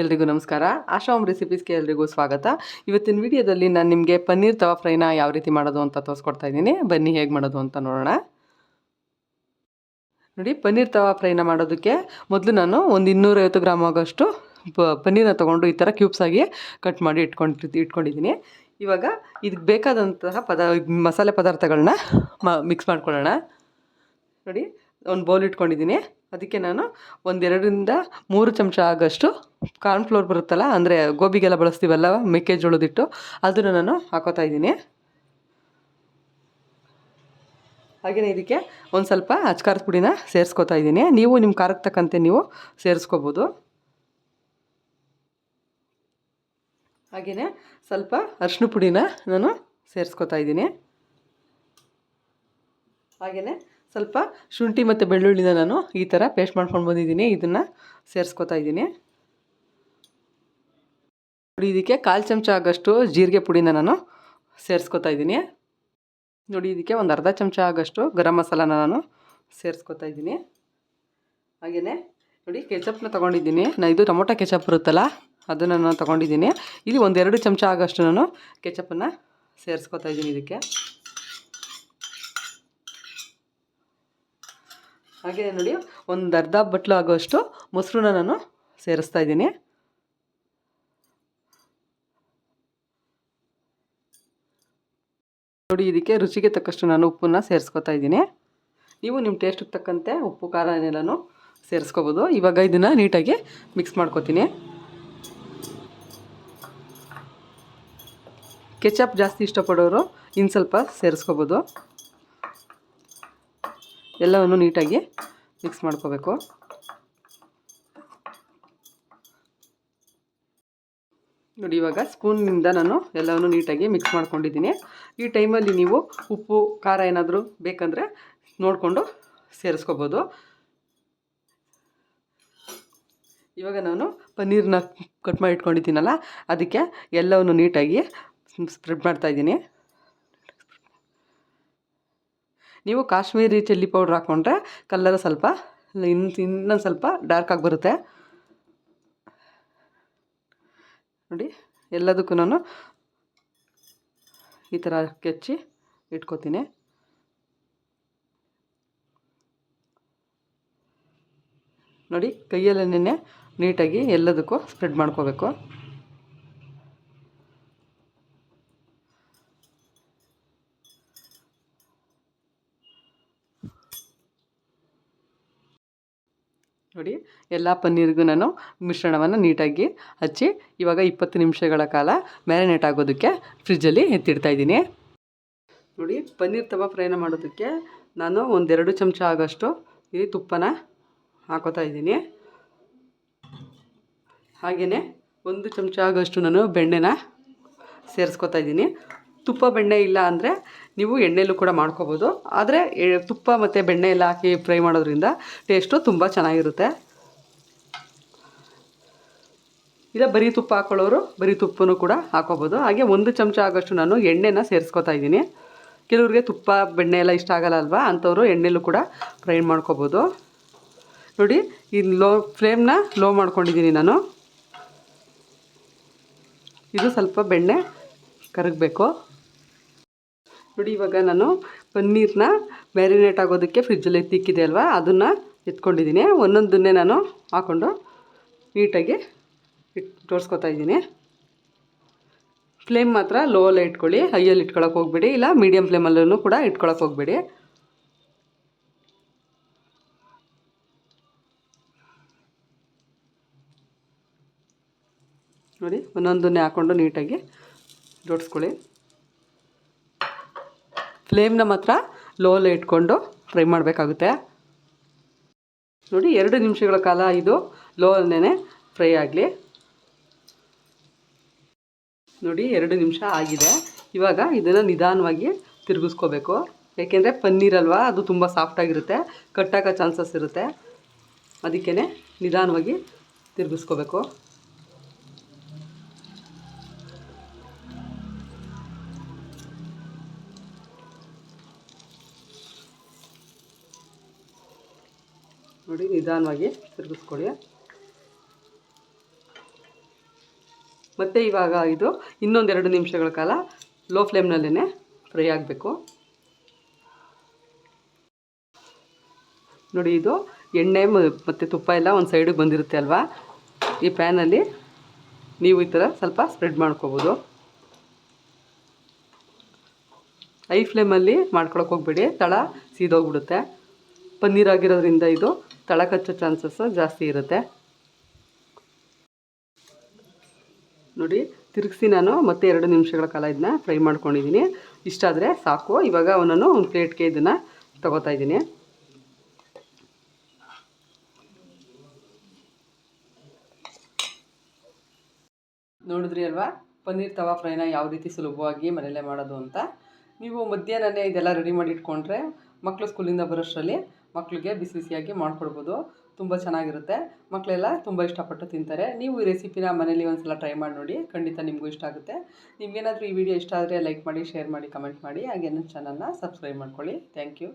ಎಲ್ರಿಗೂ ನಮಸ್ಕಾರ. ಆಶಾಮ್ ರೆಸಿಪೀಸ್ಗೆ ಎಲ್ರಿಗೂ ಸ್ವಾಗತ. ಇವತ್ತಿನ ವಿಡಿಯೋದಲ್ಲಿ ನಾನು ನಿಮಗೆ ಪನ್ನೀರ್ ತವಾ ಫ್ರೈನ ಯಾವ ರೀತಿ ಮಾಡೋದು ಅಂತ ತೋರಿಸ್ಕೊಡ್ತಾ ಇದ್ದೀನಿ. ಬನ್ನಿ ಹೇಗೆ ಮಾಡೋದು ಅಂತ ನೋಡೋಣ. ನೋಡಿ, ಪನ್ನೀರ್ ತವಾ ಫ್ರೈನ ಮಾಡೋದಕ್ಕೆ ಮೊದಲು ನಾನು ಒಂದು ಇನ್ನೂರೈವತ್ತು ಗ್ರಾಮ್ ಆಗೋಷ್ಟು ಪನ್ನೀರನ್ನ ತೊಗೊಂಡು ಈ ಥರ ಕ್ಯೂಬ್ಸ್ ಆಗಿ ಕಟ್ ಮಾಡಿ ಇಟ್ಕೊಂಡು ಇಟ್ಕೊಂಡಿದ್ದೀನಿ. ಇವಾಗ ಇದಕ್ಕೆ ಬೇಕಾದಂತಹ ಪದ, ಮಸಾಲೆ ಪದಾರ್ಥಗಳನ್ನ ಮಿಕ್ಸ್ ಮಾಡ್ಕೊಳ್ಳೋಣ. ನೋಡಿ, ಒಂದು ಬೌಲ್ ಇಟ್ಕೊಂಡಿದ್ದೀನಿ. ಅದಕ್ಕೆ ನಾನು ಒಂದೆರಡರಿಂದ ಮೂರು ಚಮಚ ಆಗೋಷ್ಟು ಕಾರ್ನ್ಫ್ಲೋರ್ ಬರುತ್ತಲ್ಲ, ಅಂದರೆ ಗೋಬಿಗೆಲ್ಲ ಬಳಸ್ತೀವಲ್ಲ, ಮೆಕ್ಕೆಜೋಳದಿಟ್ಟು, ಅದನ್ನು ನಾನು ಹಾಕೋತಾ ಇದ್ದೀನಿ. ಹಾಗೆಯೇ ಇದಕ್ಕೆ ಒಂದು ಸ್ವಲ್ಪ ಅಚ್ಕಾರದ ಪುಡಿನ ಸೇರಿಸ್ಕೋತಾ ಇದ್ದೀನಿ. ನೀವು ನಿಮ್ಮ ಖಾರಕ್ಕೆ ತಕ್ಕಂತೆ ನೀವು ಸೇರಿಸ್ಕೋಬೋದು. ಹಾಗೆಯೇ ಸ್ವಲ್ಪ ಅರಿಶಿನ ಪುಡಿನ ನಾನು ಸೇರಿಸ್ಕೋತಾ ಇದ್ದೀನಿ. ಹಾಗೆಯೇ ಸ್ವಲ್ಪ ಶುಂಠಿ ಮತ್ತು ಬೆಳ್ಳುಳ್ಳಿನ ನಾನು ಈ ಥರ ಪೇಸ್ಟ್ ಮಾಡ್ಕೊಂಡು ಬಂದಿದ್ದೀನಿ. ಇದನ್ನು ಸೇರಿಸ್ಕೊತಾ ಇದ್ದೀನಿ. ನೋಡಿ, ಇದಕ್ಕೆ ಕಾಲು ಚಮಚ ಆಗೋಷ್ಟು ಜೀರಿಗೆ ಪುಡಿನ ನಾನು ಸೇರಿಸ್ಕೊತಾ ಇದ್ದೀನಿ. ನೋಡಿ, ಇದಕ್ಕೆ ಒಂದು ಅರ್ಧ ಚಮಚ ಆಗೋಷ್ಟು ಗರಂ ಮಸಾಲಾನ ನಾನು ಸೇರಿಸ್ಕೊತಾ ಇದ್ದೀನಿ. ಹಾಗೆಯೇ ನೋಡಿ, ಕೆಚಪ್ನ ತೊಗೊಂಡಿದ್ದೀನಿ. ನಾನು ಇದು ಟೊಮೊಟೊ ಕೆಚಪ್ ಬರುತ್ತಲ್ಲ, ಅದನ್ನು ನಾನು ತೊಗೊಂಡಿದ್ದೀನಿ. ಇಲ್ಲಿ ಒಂದೆರಡು ಚಮಚ ಆಗೋಷ್ಟು ನಾನು ಕೆಚಪನ್ನು ಸೇರಿಸ್ಕೊತಾ ಇದ್ದೀನಿ ಇದಕ್ಕೆ. ಹಾಗೆ ನೋಡಿ, ಒಂದು ಅರ್ಧ ಬಟ್ಲು ಆಗೋಷ್ಟು ಮೊಸರನ್ನ ನಾನು ಸೇರಿಸ್ತಾ ಇದ್ದೀನಿ. ನೋಡಿ, ಇದಕ್ಕೆ ರುಚಿಗೆ ತಕ್ಕಷ್ಟು ನಾನು ಉಪ್ಪನ್ನು ಸೇರಿಸ್ಕೊತಾ ಇದ್ದೀನಿ. ನೀವು ನಿಮ್ಮ ಟೇಸ್ಟಿಗೆ ತಕ್ಕಂತೆ ಉಪ್ಪು, ಖಾರ ಏನೆಲ್ಲನೂ ಸೇರಿಸ್ಕೋಬೋದು. ಇವಾಗ ಇದನ್ನು ನೀಟಾಗಿ ಮಿಕ್ಸ್ ಮಾಡ್ಕೊತೀನಿ. ಕೆಚಪ್ ಜಾಸ್ತಿ ಇಷ್ಟಪಡೋರು ಇನ್ನು ಸ್ವಲ್ಪ ಸೇರಿಸ್ಕೋಬೋದು. ಎಲ್ಲವನ್ನು ನೀಟಾಗಿ ಮಿಕ್ಸ್ ಮಾಡ್ಕೋಬೇಕು. ನೋಡಿ, ಇವಾಗ ಸ್ಪೂನಿಂದ ನಾನು ಎಲ್ಲವನ್ನು ನೀಟಾಗಿ ಮಿಕ್ಸ್ ಮಾಡ್ಕೊಂಡಿದ್ದೀನಿ. ಈ ಟೈಮಲ್ಲಿ ನೀವು ಉಪ್ಪು, ಖಾರ ಏನಾದರೂ ಬೇಕಂದರೆ ನೋಡಿಕೊಂಡು ಸೇರಿಸ್ಕೋಬೋದು. ಇವಾಗ ನಾನು ಪನ್ನೀರನ್ನ ಕಟ್ ಮಾಡಿ ಇಟ್ಕೊಂಡಿದ್ದೀನಲ್ಲ ಅದಕ್ಕೆ ಎಲ್ಲವನ್ನು ನೀಟಾಗಿ ಸ್ಪ್ರೆಡ್ ಮಾಡ್ತಾಯಿದ್ದೀನಿ ನೀವು ಕಾಶ್ಮೀರಿ ಚಿಲ್ಲಿ ಪೌಡ್ರ್ ಹಾಕ್ಕೊಂಡ್ರೆ ಕಲ್ಲರ್ ಸ್ವಲ್ಪ ಇನ್ನು ಇನ್ನೊಂದು ಸ್ವಲ್ಪ ಡಾರ್ಕ್ ಆಗಿ ಬರುತ್ತೆ. ನೋಡಿ ಎಲ್ಲದಕ್ಕೂ ನಾನು ಈ ಥರ ಕೆಚ್ಚಿ ಇಟ್ಕೋತೀನಿ. ನೋಡಿ ಕೈಯಲ್ಲೇ ನೀಟಾಗಿ ಎಲ್ಲದಕ್ಕೂ ಸ್ಪ್ರೆಡ್ ಮಾಡ್ಕೋಬೇಕು. ನೋಡಿ, ಎಲ್ಲ ಪನ್ನೀರಿಗೂ ನಾನು ಮಿಶ್ರಣವನ್ನು ನೀಟಾಗಿ ಹಚ್ಚಿ, ಇವಾಗ ಇಪ್ಪತ್ತು ನಿಮಿಷಗಳ ಕಾಲ ಮ್ಯಾರಿನೇಟ್ ಆಗೋದಕ್ಕೆ ಫ್ರಿಜ್ಜಲ್ಲಿ ಎತ್ತಿಡ್ತಾ ಇದ್ದೀನಿ. ನೋಡಿ, ಪನ್ನೀರ್ ತವಾ ಫ್ರೈನ ಮಾಡೋದಕ್ಕೆ ನಾನು ಒಂದೆರಡು ಚಮಚ ಆಗೋಷ್ಟು ಈ ತುಪ್ಪನ ಹಾಕೋತಾ ಇದ್ದೀನಿ. ಹಾಗೆಯೇ ಒಂದು ಚಮಚ ಆಗೋಷ್ಟು ನಾನು ಬೆಣ್ಣೆನ ಸೇರಿಸ್ಕೊತಾ ಇದ್ದೀನಿ. ತುಪ್ಪ ಬೆಣ್ಣೆ ಇಲ್ಲ ಅಂದರೆ ನೀವು ಎಣ್ಣೆಲೂ ಕೂಡ ಮಾಡ್ಕೋಬೋದು. ಆದರೆ ತುಪ್ಪ ಮತ್ತು ಬೆಣ್ಣೆ ಎಲ್ಲ ಹಾಕಿ ಫ್ರೈ ಮಾಡೋದ್ರಿಂದ ಟೇಸ್ಟು ತುಂಬ ಚೆನ್ನಾಗಿರುತ್ತೆ. ಇಲ್ಲ, ಬರೀ ತುಪ್ಪ ಹಾಕೊಳ್ಳೋರು ಬರೀ ತುಪ್ಪನೂ ಕೂಡ ಹಾಕೋಬೋದು. ಹಾಗೆ ಒಂದು ಚಮಚ ಆಗೋಷ್ಟು ನಾನು ಎಣ್ಣೆನ ಸೇರಿಸ್ಕೊತಾ ಇದ್ದೀನಿ. ಕೆಲವ್ರಿಗೆ ತುಪ್ಪ, ಬೆಣ್ಣೆ ಎಲ್ಲ ಇಷ್ಟ ಆಗಲ್ಲ ಅಲ್ವಾ? ಅಂಥವ್ರು ಎಣ್ಣೆಲೂ ಕೂಡ ಫ್ರೈ ಮಾಡ್ಕೋಬೋದು. ನೋಡಿ, ಈ ಲೋ, ಫ್ಲೇಮ್ನ ಲೋ ಮಾಡ್ಕೊಂಡಿದ್ದೀನಿ ನಾನು. ಇದು ಸ್ವಲ್ಪ ಬೆಣ್ಣೆ ಕರಗಬೇಕು. ನೋಡಿ ಇವಾಗ ನಾನು ಪನ್ನೀರನ್ನ ಮ್ಯಾರಿನೇಟ್ ಆಗೋದಕ್ಕೆ ಫ್ರಿಜ್ಜಲ್ಲಿ ಎತ್ತಿಕ್ಕಿದೆ ಅಲ್ವಾ? ಅದನ್ನು ಎತ್ಕೊಂಡಿದ್ದೀನಿ. ಒಂದೊಂದನ್ನೇ ನಾನು ಹಾಕ್ಕೊಂಡು ನೀಟಾಗಿ ಇಟ್ ತೋರಿಸ್ಕೊತಾ ಇದ್ದೀನಿ. ಫ್ಲೇಮ್ ಮಾತ್ರ ಲೋವಲ್ಲೇ ಇಟ್ಕೊಳ್ಳಿ. ಹೈಯಲ್ಲಿ ಇಟ್ಕೊಳಕ್ಕೆ ಹೋಗ್ಬೇಡಿ. ಇಲ್ಲ ಮೀಡಿಯಮ್ ಫ್ಲೇಮಲ್ಲೂ ಕೂಡ ಇಟ್ಕೊಳಕ್ಕೆ ಹೋಗ್ಬೇಡಿ. ನೋಡಿ, ಒಂದೊಂದನ್ನೇ ಹಾಕ್ಕೊಂಡು ನೀಟಾಗಿ ಜೋಡಿಸ್ಕೊಳ್ಳಿ. ಫ್ಲೇಮ್ನ ಮಾತ್ರ ಲೇ ಇಟ್ಕೊಂಡು ಫ್ರೈ ಮಾಡಬೇಕಾಗುತ್ತೆ. ನೋಡಿ, ಎರಡು ನಿಮಿಷಗಳ ಕಾಲ ಇದು ಲೋನೇ ಫ್ರೈ ಆಗಲಿ. ನೋಡಿ, ಎರಡು ನಿಮಿಷ ಆಗಿದೆ. ಇವಾಗ ಇದನ್ನು ನಿಧಾನವಾಗಿ ತಿರುಗಿಸ್ಕೋಬೇಕು. ಏಕೆಂದರೆ ಪನ್ನೀರ್ ಅಲ್ವಾ, ಅದು ತುಂಬ ಸಾಫ್ಟಾಗಿರುತ್ತೆ ಕಟ್ಟಾಕೋ ಚಾನ್ಸಸ್ ಇರುತ್ತೆ. ಅದಕ್ಕೇ ನಿಧಾನವಾಗಿ ತಿರುಗಿಸ್ಕೋಬೇಕು. ನೋಡಿ, ನಿಧಾನವಾಗಿ ತಿರುಗಿಸ್ಕೊಳ್ಳಿ. ಮತ್ತು ಇವಾಗ ಇದು ಇನ್ನೊಂದೆರಡು ನಿಮಿಷಗಳ ಕಾಲ ಲೋ ಫ್ಲೇಮ್ನಲ್ಲೇ ಫ್ರೈ ಆಗಬೇಕು. ನೋಡಿ, ಇದು ಎಣ್ಣೆ ಮತ್ತು ತುಪ್ಪ ಎಲ್ಲ ಒಂದು ಸೈಡಿಗೆ ಬಂದಿರುತ್ತೆ ಅಲ್ವಾ? ಈ ಪ್ಯಾನಲ್ಲಿ ನೀವು ಈ ಥರ ಸ್ವಲ್ಪ ಸ್ಪ್ರೆಡ್ ಮಾಡ್ಕೋಬೋದು. ಐ ಫ್ಲೇಮಲ್ಲಿ ಮಾಡ್ಕೊಳಕ್ಕೆ ಹೋಗ್ಬೇಡಿ. ತಳ ಸೀದೋಗ್ಬಿಡುತ್ತೆ. ಪನ್ನೀರ್ ಆಗಿರೋದ್ರಿಂದ ಇದು ತಳ ಚಾನ್ಸಸ್ ಜಾಸ್ತಿ ಇರುತ್ತೆ. ನೋಡಿ, ತಿರುಗಿಸಿ ನಾನು ಮತ್ತೆ ಎರಡು ನಿಮಿಷಗಳ ಕಾಲ ಇದನ್ನ ಫ್ರೈ ಮಾಡ್ಕೊಂಡಿದ್ದೀನಿ ಇಷ್ಟಾದರೆ ಸಾಕು. ಇವಾಗ ಅವನನ್ನು ಒಂದು ಪ್ಲೇಟ್ಗೆ ಇದನ್ನು ತಗೋತಾ ಇದ್ದೀನಿ. ನೋಡಿದ್ರಿ ಅಲ್ವಾ? ಪನ್ನೀರ್ ತವಾ ಫ್ರೈನ ಯಾವ ರೀತಿ ಸುಲಭವಾಗಿ ಮನೆಯಲ್ಲೇ ಮಾಡೋದು ಅಂತ. ನೀವು ಮಧ್ಯಾಹ್ನನೇ ಇದೆಲ್ಲ ರೆಡಿ ಮಾಡಿ ಇಟ್ಕೊಂಡ್ರೆ ಮಕ್ಕಳು ಸ್ಕೂಲಿಂದ ಬರೋಷ್ಟರಲ್ಲಿ ಮಕ್ಕಳಿಗೆ ಬಿಸಿ ಬಿಸಿಯಾಗಿ ಮಾಡಿಕೊಡ್ಬೋದು. ತುಂಬ ಚೆನ್ನಾಗಿರುತ್ತೆ. ಮಕ್ಕಳೆಲ್ಲ ತುಂಬ ಇಷ್ಟಪಟ್ಟು ತಿಂತಾರೆ. ನೀವು ಈ ರೆಸಿಪಿನ ಮನೇಲಿ ಒಂದ್ಸಲ ಟ್ರೈ ಮಾಡಿ ನೋಡಿ, ಖಂಡಿತ ನಿಮಗೂ ಇಷ್ಟ ಆಗುತ್ತೆ. ನಿಮಗೇನಾದರೂ ಈ ವಿಡಿಯೋ ಇಷ್ಟ ಆದರೆ ಲೈಕ್ ಮಾಡಿ, ಶೇರ್ ಮಾಡಿ, ಕಮೆಂಟ್ ಮಾಡಿ. ಹಾಗೆ ನನ್ನ ಚಾನಲ್ನ ಸಬ್ಸ್ಕ್ರೈಬ್ ಮಾಡ್ಕೊಳ್ಳಿ. Thank you.